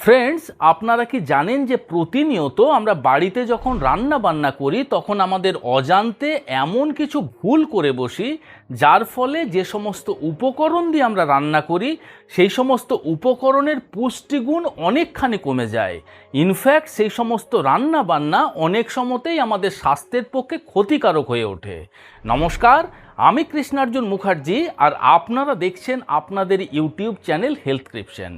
Friends আপনারা কি জানেন যে প্রতিনিয়ত আমরা বাড়িতে যখন রান্না বান্না করি, তখন আমাদের অজান্তে এমন কিছু ভুল করে বসি, যার ফলে যে সমস্ত উপকরণ দিয়ে আমরা রান্না করি, সেই সমস্ত উপকরণের পুষ্টিগুণ অনেকখানি কমে যায়। ইনফ্যাক্ট সেই সমস্ত রান্না বান্না অনেক সময়তেই আমাদের স্বাস্থ্যের পক্ষে ক্ষতিকারক হয়ে ওঠে। নমস্কার আমি কৃষ্ণার্জুন মুখার্জি আর আপনারা দেখছেন আপনাদের ইউটিউব চ্যানেল হেলথ ক্রিপশন।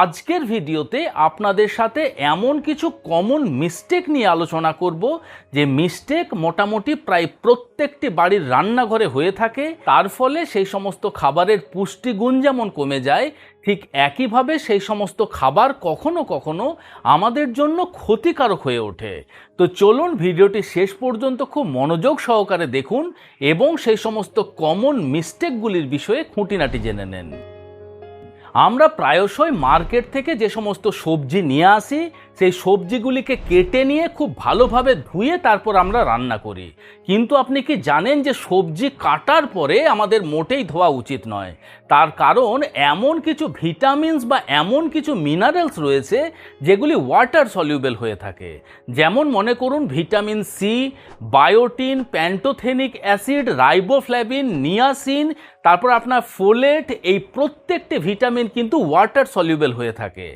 আজকের ভিডিওতে আপনাদের সাথে এমন কিছু কমন মিস্টেক নিয়ে আলোচনা করব, যে মিস্টেক মোটামুটি প্রায় প্রত্যেকটি বাড়ির রান্নাঘরে হয়ে থাকে। তার ফলে সেই সমস্ত খাবারের পুষ্টিগুণ যেমন কমে যায় ঠিক একইভাবে সেই সমস্ত খাবার কখনো কখনো আমাদের জন্য ক্ষতিকারক হয়ে ওঠে। তো চলুন ভিডিওটি শেষ পর্যন্ত খুব মনোযোগ সহকারে দেখুন এবং সেই সমস্ত কমন মিস্টেকগুলির বিষয়ে খুঁটিনাটি জেনে নেন। আমরা প্রায়শই মার্কেট থেকে যে সমস্ত সবজি নিয়ে আসি, সেই সবজিগুলিকে কেটে নিয়ে খুব ভালোভাবে ধুয়ে তারপর আমরা রান্না করি। কিন্তু আপনি কি জানেন যে সবজি কাটার পরে আমাদের মোটেই ধোয়া উচিত নয়? তার কারণ এমন কিছু ভিটামিনস বা এমন কিছু মিনারেলস রয়েছে, যেগুলি ওয়াটার সলিউবেল হয়ে থাকে। যেমন মনে করুন vitamin C, biotin, pantothenic acid, riboflavin, niacin তারপর আপনার ফোলেট এই প্রত্যেকটি ভিটামিন কিন্তু ওয়াটার সলিউবেল হয়ে থাকে।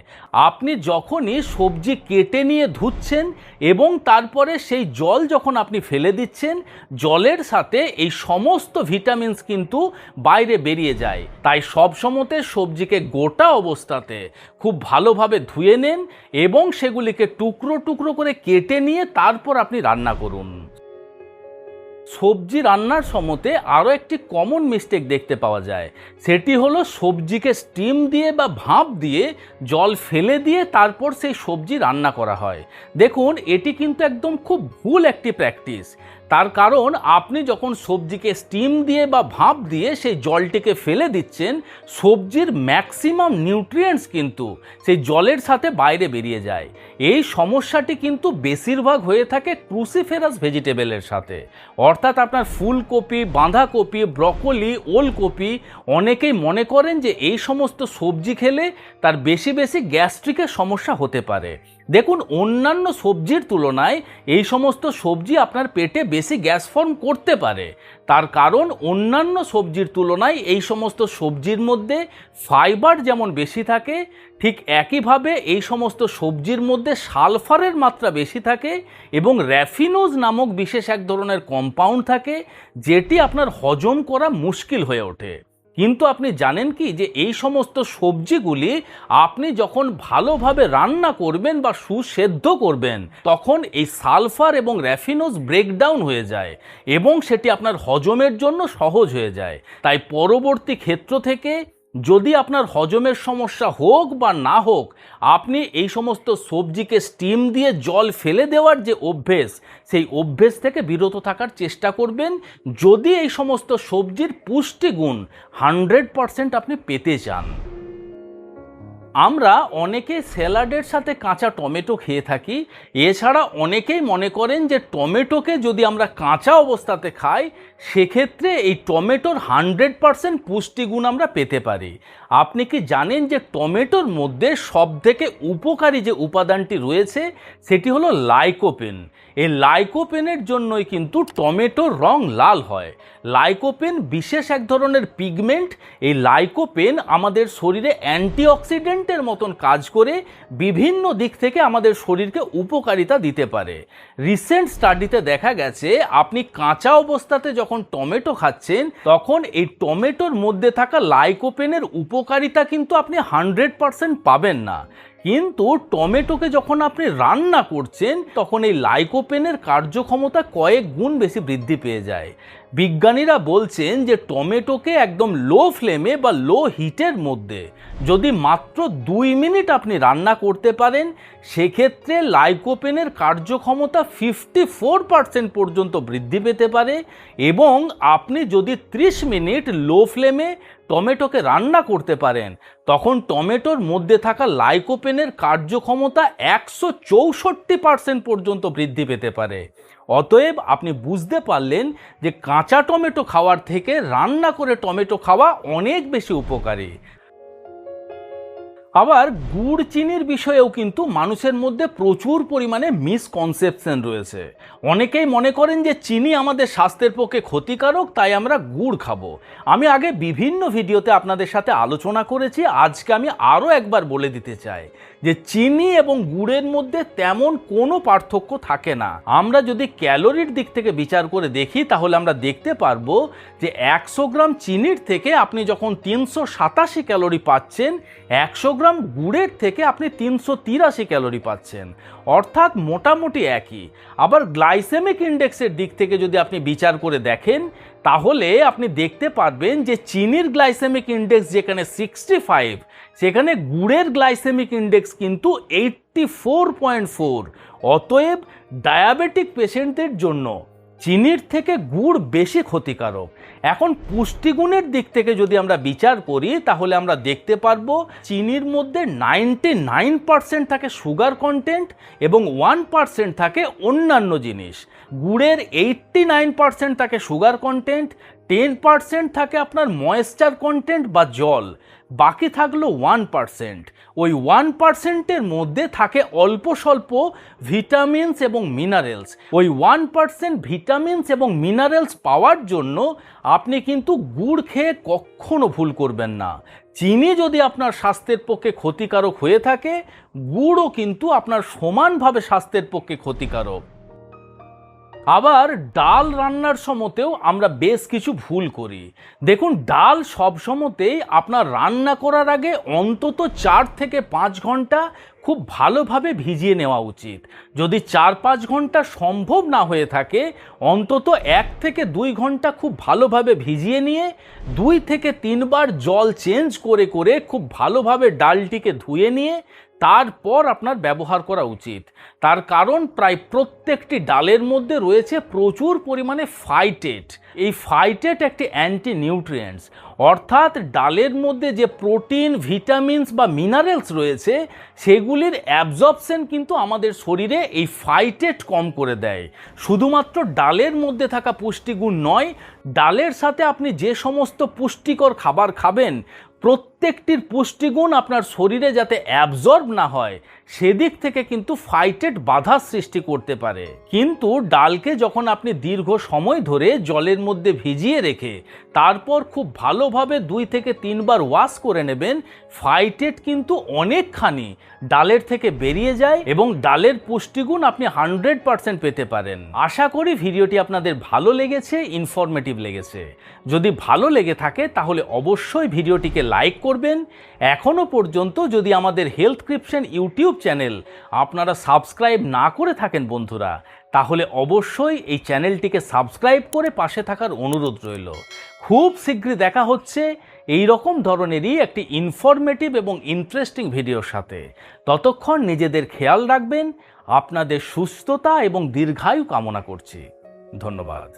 আপনি যখনই সবজি কেটে নিয়ে ধুচ্ছেন এবং তারপরে সেই জল যখন আপনি ফেলে দিচ্ছেন, জলের সাথে এই সমস্ত ভিটামিনস কিন্তু বাইরে বেরিয়ে যায়। তাই সব সময়তে সবজিকে গোটা অবস্থাতে খুব ভালোভাবে ধুয়ে নেন এবং সেগুলিকে টুকরো টুকরো করে কেটে নিয়ে তারপর আপনি রান্না করুন। সবজি রান্নার সময়তে আরও একটি কমন মিস্টেক দেখতে পাওয়া যায়। সেটি হলো সবজিকে স্টিম দিয়ে বা ভাঁপ দিয়ে জল ফেলে দিয়ে তারপর সেই সবজি রান্না করা হয়। দেখুন, এটি কিন্তু একদম খুব ভুল একটি প্র্যাকটিস তার কারণ, আপনি যখন সবজিকে স্টিম দিয়ে বা ভাপ দিয়ে সেই জলটিকে ফেলে দিচ্ছেন, সবজির ম্যাক্সিমাম নিউট্রিয়েন্টস কিন্তু সেই জলের সাথে বাইরে বেরিয়ে যায়। এই সমস্যাটি কিন্তু বেশিরভাগ হয়ে থাকে ক্রুসিফেরাস ভেজিটেবলের সাথে। অর্থাৎ আপনার ফুলকপি, বাঁধাকপি ব্রকলি ওলকপি অনেকেই মনে করেন যে এই সমস্ত সবজি খেলে তার বেশি বেশি গ্যাস্ট্রিকের সমস্যা হতে পারে। দেখুন, অন্যান্য সবজির তুলনায় এই সমস্ত সবজি আপনার পেটে বেশি গ্যাস ফর্ম করতে পারে। তার কারণ, অন্যান্য সবজির তুলনায় এই সমস্ত সবজির মধ্যে ফাইবার যেমন বেশি থাকে, ঠিক একইভাবে এই সমস্ত সবজির মধ্যে সালফারের মাত্রা বেশি থাকে এবং র্যাফিনোজ নামক বিশেষ এক ধরনের কম্পাউন্ড থাকে, যেটি আপনার হজম করা মুশকিল হয়ে ওঠে। কিন্তু আপনি জানেন কি যে এই সমস্ত সবজিগুলি আপনি যখন ভালোভাবে রান্না করবেন বা সুসেদ্ধ করবেন, তখন এই সালফার এবং র্যাফিনোজ ব্রেকডাউন হয়ে যায় এবং সেটি আপনার হজমের জন্য সহজ হয়ে যায়। তাই পরবর্তী ক্ষেত্র থেকে যদি আপনার হজমের সমস্যা হোক বা না হোক, আপনি এই সমস্ত সবজিকে স্টিম দিয়ে জল ফেলে দেওয়ার যে অভ্যেস, সেই অভ্যেস থেকে বিরত থাকার চেষ্টা করবেন। যদি এই সমস্ত সবজির পুষ্টিগুণ হান্ড্রেড পারসেন্ট আপনি পেতে চান। আমরা অনেকে স্যালাডের সাথে কাঁচা টমেটো খেয়ে থাকি, এছাড়া অনেকেই মনে করেন যে টমেটোকে যদি আমরা কাঁচা অবস্থাতে খাই, সেক্ষেত্রে এই টমেটোর হান্ড্রেড পারসেন্ট পুষ্টিগুণ আমরা পেতে পারি। আপনি কি জানেন যে টমেটোর মধ্যে সবথেকে উপকারী যে উপাদানটি রয়েছে, সেটি হলো লাইকোপেন। এই লাইকোপেনের জন্যই কিন্তু টমেটোর রং লাল হয়। লাইকোপেন বিশেষ এক ধরনের পিগমেন্ট এই লাইকোপেন আমাদের শরীরে অ্যান্টিঅক্সিডেন্টের মতন কাজ করে, বিভিন্ন দিক থেকে আমাদের শরীরকে উপকারিতা দিতে পারে। রিসেন্ট স্টাডিতে দেখা গেছে, আপনি কাঁচা অবস্থাতে যখন টমেটো খাচ্ছেন, তখন এই টমেটোর মধ্যে থাকা লাইকোপেনের উপকারিতা কিন্তু আপনি হান্ড্রেড পারসেন্ট পাবেন না। কিন্তু টমেটোকে যখন আপনি রান্না করছেন, তখন এই লাইকোপেনের কার্যক্ষমতা কয়েক গুণ বেশি বৃদ্ধি পেয়ে যায়। বিজ্ঞানীরা বলছেন যে টমেটোকে একদম লো ফ্লেমে বা লো হিটের মধ্যে যদি মাত্র দুই মিনিট আপনি রান্না করতে পারেন, সেক্ষেত্রে লাইকোপেনের কার্যক্ষমতা ফিফটি ফোর পার্সেন্ট পর্যন্ত বৃদ্ধি পেতে পারে এবং আপনি যদি ত্রিশ মিনিট লো ফ্লেমে টমেটোকে রান্না করতে পারেন। তখন টমেটোর মধ্যে থাকা লাইকোপেনের কার্যক্ষমতা একশো চৌষট্টি পার্সেন্ট পর্যন্ত বৃদ্ধি পেতে পারে। অতএব আপনি বুঝতে পারলেন যে কাঁচা টমেটো খাওয়ার থেকে রান্না করে টমেটো খাওয়া অনেক বেশি উপকারী। আবার গুড় চিনির বিষয়েও কিন্তু মানুষের মধ্যে প্রচুর পরিমাণে মিসকনসেপশন রয়েছে। অনেকেই মনে করেন যে চিনি আমাদের স্বাস্থ্যের পক্ষে ক্ষতিকারক, তাই আমরা গুড় খাব। আমি আগে বিভিন্ন ভিডিওতে আপনাদের সাথে আলোচনা করেছি, আজকে আমি আরও একবার বলে দিতে চাই যে চিনি এবং গুড়ের মধ্যে তেমন কোনো পার্থক্য থাকে না। আমরা যদি ক্যালোরির দিক থেকে বিচার করে দেখি, তাহলে আমরা দেখতে পারব যে একশো গ্রাম চিনির থেকে আপনি যখন তিনশো সাতাশি ক্যালোরি পাচ্ছেন, একশো গ্রাম গুড়ের থেকে আপনি তিনশো তিরাশি ক্যালোরি পাচ্ছেন। অর্থাৎ মোটামুটি একই। আবার গ্লাইসেমিক ইন্ডেক্সের দিক থেকে যদি আপনি বিচার করে দেখেন, তাহলে আপনি দেখতে পারবেন যে চিনির গ্লাইসেমিক ইন্ডেক্স যেখানে সিক্সটি ফাইভ, সেখানে গুড়ের গ্লাইসেমিক ইন্ডেক্স কিন্তু এইটটি ফোর পয়েন্ট ফোর। অতএব ডায়াবেটিক পেশেন্টদের জন্য চিনির থেকে গুড় বেশি ক্ষতিকারক। এখন পুষ্টিগুণের দিক থেকে যদি আমরা বিচার করি, তাহলে আমরা দেখতে পারব চিনির মধ্যে নাইনটি নাইন পার্সেন্ট থাকে সুগার কন্টেন্ট এবং ওয়ান পার্সেন্ট থাকে অন্যান্য জিনিস। গুড়ের এইটটি নাইন পার্সেন্ট থাকে সুগার কন্টেন্ট টেন পার্সেন্ট থাকে আপনার ময়েশ্চার কন্টেন্ট বা জল। বাকি থাকল ওয়ান পার্সেন্ট ওই ওয়ান পার্সেন্টের মধ্যে থাকে অল্প স্বল্প ভিটামিনস এবং মিনারেলস। ওই ওয়ান পার্সেন্ট ভিটামিনস এবং মিনারেলস পাওয়ার জন্য আপনি কিন্তু গুড় খেয়ে কখনো ভুল করবেন না। চিনি যদি আপনার স্বাস্থ্যের পক্ষে ক্ষতিকারক হয়ে থাকে, গুড়ও কিন্তু আপনার সমানভাবে স্বাস্থ্যের পক্ষে ক্ষতিকারক। আবার ডাল রান্নার সময়তেও আমরা বেশ কিছু ভুল করি। দেখুন, ডাল সব সময়তেই আপনার রান্না করার আগে অন্তত চার থেকে পাঁচ ঘণ্টা খুব ভালোভাবে ভিজিয়ে নেওয়া উচিত। যদি চার পাঁচ ঘণ্টা সম্ভব না হয়ে থাকে, অন্তত এক থেকে দুই ঘণ্টা খুব ভালোভাবে ভিজিয়ে নিয়ে দুই থেকে তিনবার জল চেঞ্জ করে করে খুব ভালোভাবে ডালটিকে ধুয়ে নিয়ে তারপর আপনার ব্যবহার করা উচিত। তার কারণ প্রায় প্রত্যেকটি ডালের মধ্যে রয়েছে প্রচুর পরিমাণে ফাইটেট এই ফাইটেট একটি অ্যান্টি নিউট্রিয়েন্টস অর্থাৎ ডালের মধ্যে যে প্রোটিন, ভিটামিনস বা মিনারেলস রয়েছে, সেগুলির অ্যাবজর্পশন কিন্তু আমাদের শরীরে এই ফাইটেট কম করে দেয়। শুধুমাত্র ডালের মধ্যে থাকা পুষ্টিগুণ নয়, ডালের সাথে আপনি যে সমস্ত পুষ্টিকর খাবার খাবেন, প্রত্যেকটির পুষ্টিগুণ আপনার শরীরে যাতে অ্যাবজর্ব না হয় সেদিক থেকে কিন্তু ফাইটেড বাধা সৃষ্টি করতে পারে। কিন্তু ডালকে যখন আপনি দীর্ঘ সময় ধরে জলের মধ্যে ভিজিয়ে রেখে তারপর খুব ভালোভাবে দুই থেকে তিনবার ওয়াশ করে নেবেন, ফাইটেড কিন্তু অনেকখানি ডালের থেকে বেরিয়ে যায় এবং ডালের পুষ্টিগুণ আপনি হান্ড্রেড পারসেন্ট পেতে পারেন। আশা করি ভিডিওটি আপনাদের ভালো লেগেছে, ইনফরমেটিভ লেগেছে। যদি ভালো লেগে থাকে তাহলে অবশ্যই ভিডিওটিকে লাইক করবেন। এখনও পর্যন্ত যদি আমাদের হেলথ ক্রিপশন ইউটিউব চ্যানেল। আপনারা সাবস্ক্রাইব না করে থাকেন বন্ধুরা, তাহলে অবশ্যই এই চ্যানেলটিকে সাবস্ক্রাইব করে পাশে থাকার অনুরোধ রইল। খুব শীঘ্রই দেখা হচ্ছে এই রকম ধরনেরই একটি ইনফরমেটিভ এবং ইন্টারেস্টিং ভিডিওর সাথে। ততক্ষণ নিজেদের খেয়াল রাখবেন, আপনাদের সুস্থতা এবং দীর্ঘায়ু কামনা করছি। ধন্যবাদ।